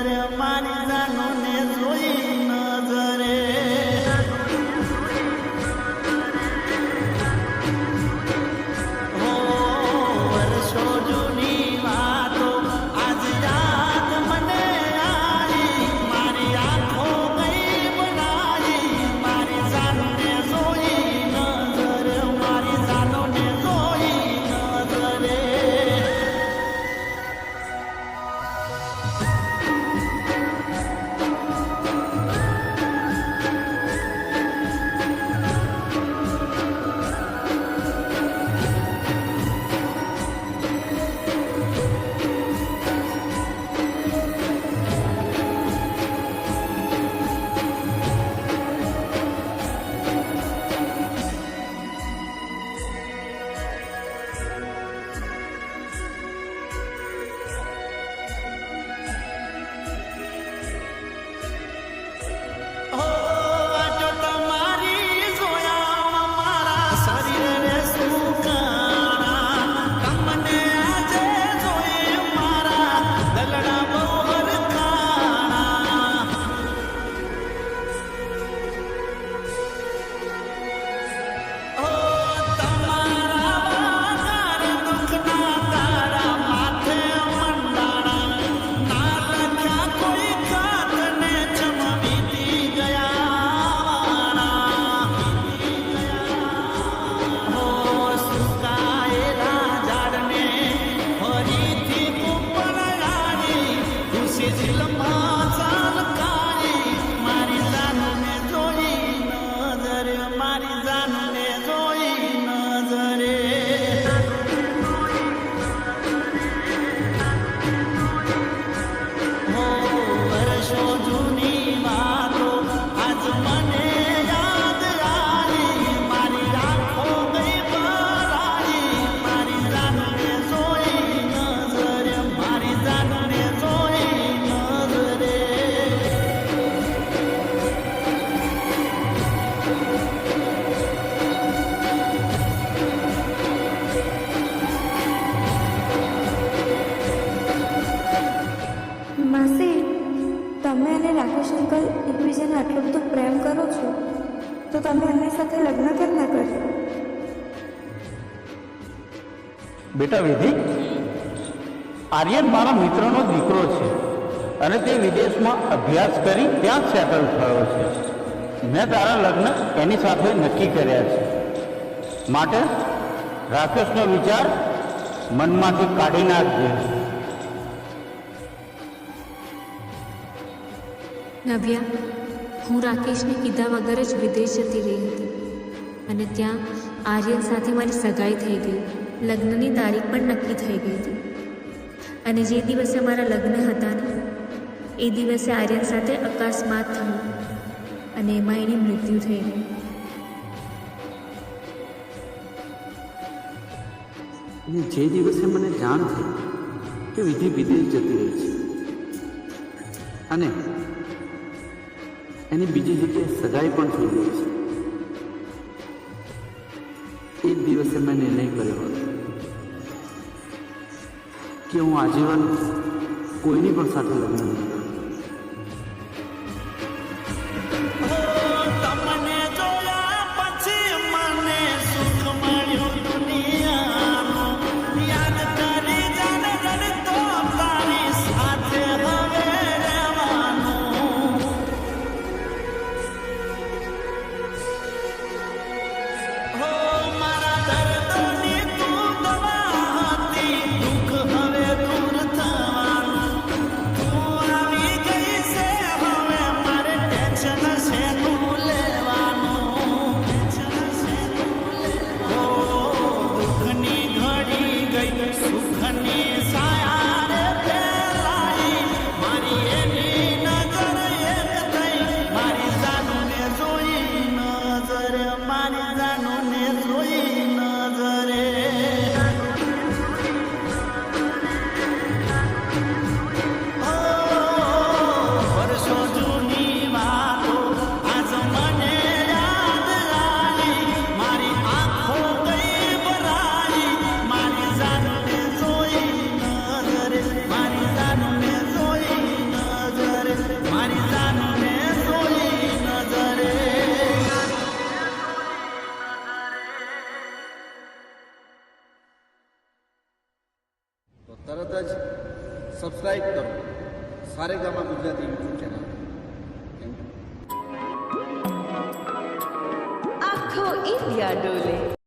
નજરે મારી જાનુને જોઈ તમે અને રાકેશ અંકલ એકબીજાને આટલો બધો પ્રેમ કરો છો, તો તમે એમની સાથે લગ્ન કેમ ના કર્યું બેટા વિધિ, આર્યન મારા મિત્રનો દીકરો છે અને તે વિદેશમાં અભ્યાસ કરી ત્યાં જ સેટલ થયો છે. મેં તારા લગ્ન એની સાથે નક્કી કર્યા છે. માટે રાકેશનો વિચાર મનમાંથી કાઢી નાખજે. નવ્યા, હું રાકેશને કીધા વગર જ વિદેશ જતી રહી હતી. અને ત્યાં આર્યન સાથે મારી સગાઈ થઈ ગઈ. લગ્નની તારીખ પણ નક્કી થઈ ગઈ હતી. અને જે દિવસે મારા લગ્ન હતા ને, એ દિવસે આર્યન સાથે અકસ્માત થયું અને એમાં એની મૃત્યુ થઈ ગઈ. અને જે દિવસે મને જાણ થઈ કે વિધિ વિદેશ જતી રહી છે. અને એની બીજી જગ્યાએ સગાઈ પણ થઈ ગઈ છે. એ જ દિવસે મેં નિર્ણય કર્યો હતો કે હું આજીવન કોઈની પણ સાથે લગ્ન નહીં गई सुख ने साया તરત જ સબસ્ક્રાઈબ કરો. સારેગામા ગુજરાતી યુટ્યુબ ચેનલ આખો ઇન્ડિયા ડોલે.